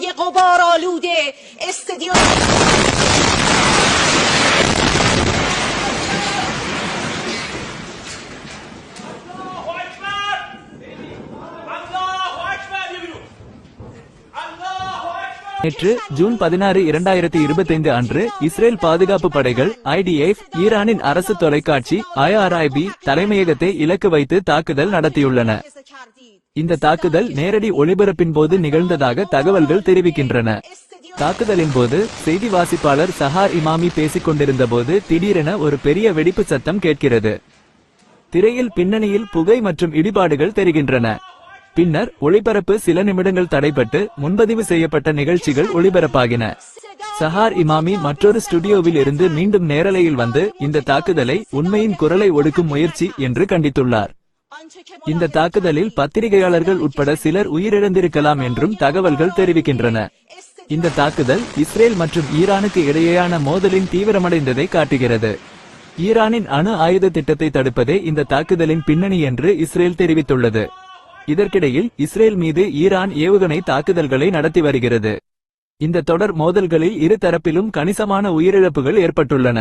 های غبارآلود استدیوم الله اکبر الله اکبر بیا بیرون الله اکبر நேற்று ஜூன் பதினாறு இரண்டாயிரத்தி இருபத்தைந்து அன்று இஸ்ரேல் பாதுகாப்பு படைகள் ஐடிஎஃப் ஈரானின் அரசு தொலைக்காட்சி ஐஆர்ஐபி தலைமையகத்தை இலக்கு வைத்து தாக்குதல் நடத்தியுள்ளன இந்த தாக்குதல் நேரடி ஒளிபரப்பின் போது நிகழ்ந்ததாக தகவல்கள் தெரிவிக்கின்றன. தாக்குதலின் போது செய்தி வாசிப்பாளர் சஹார் இமாமி பேசிக் கொண்டிருந்த போது திடீரென ஒரு பெரிய வெடிப்பு சத்தம் கேட்கிறது. திரையில் பின்னணியில் புகை மற்றும் இடிபாடுகள் தெரிகின்றன. பின்னர் ஒளிபரப்பு சில நிமிடங்கள் தடைபட்டு முன்பதிவு செய்யப்பட்ட நிகழ்ச்சிகள் ஒளிபரப்பாகின. சஹார் இமாமி மற்றொரு ஸ்டுடியோவில் இருந்து மீண்டும் நேரலையில் வந்து இந்த தாக்குதலை உண்மையின் குரலை ஒடுக்கும் முயற்சி என்று கண்டித்துள்ளார். இந்த தாக்குதலில் பத்திரிகையாளர்கள் உட்பட சிலர் உயிரிழந்திருக்கலாம் என்றும் தகவல்கள் தெரிவிக்கின்றன. இந்த தாக்குதல் இஸ்ரேல் மற்றும் ஈரானுக்கு இடையேயான மோதலின் தீவிரமடைந்ததை காட்டுகிறது. ஈரானின் அணு ஆயுத திட்டத்தை தடுப்பதே இந்த தாக்குதலின் பின்னணி என்று இஸ்ரேல் தெரிவித்துள்ளது. இதற்கிடையில் இஸ்ரேல் மீது ஈரான் ஏவுகணை தாக்குதல்களை நடத்தி வருகிறது. இந்த தொடர் மோதல்களில் இரு தரப்பிலும் கணிசமான உயிரிழப்புகள் ஏற்பட்டுள்ளன.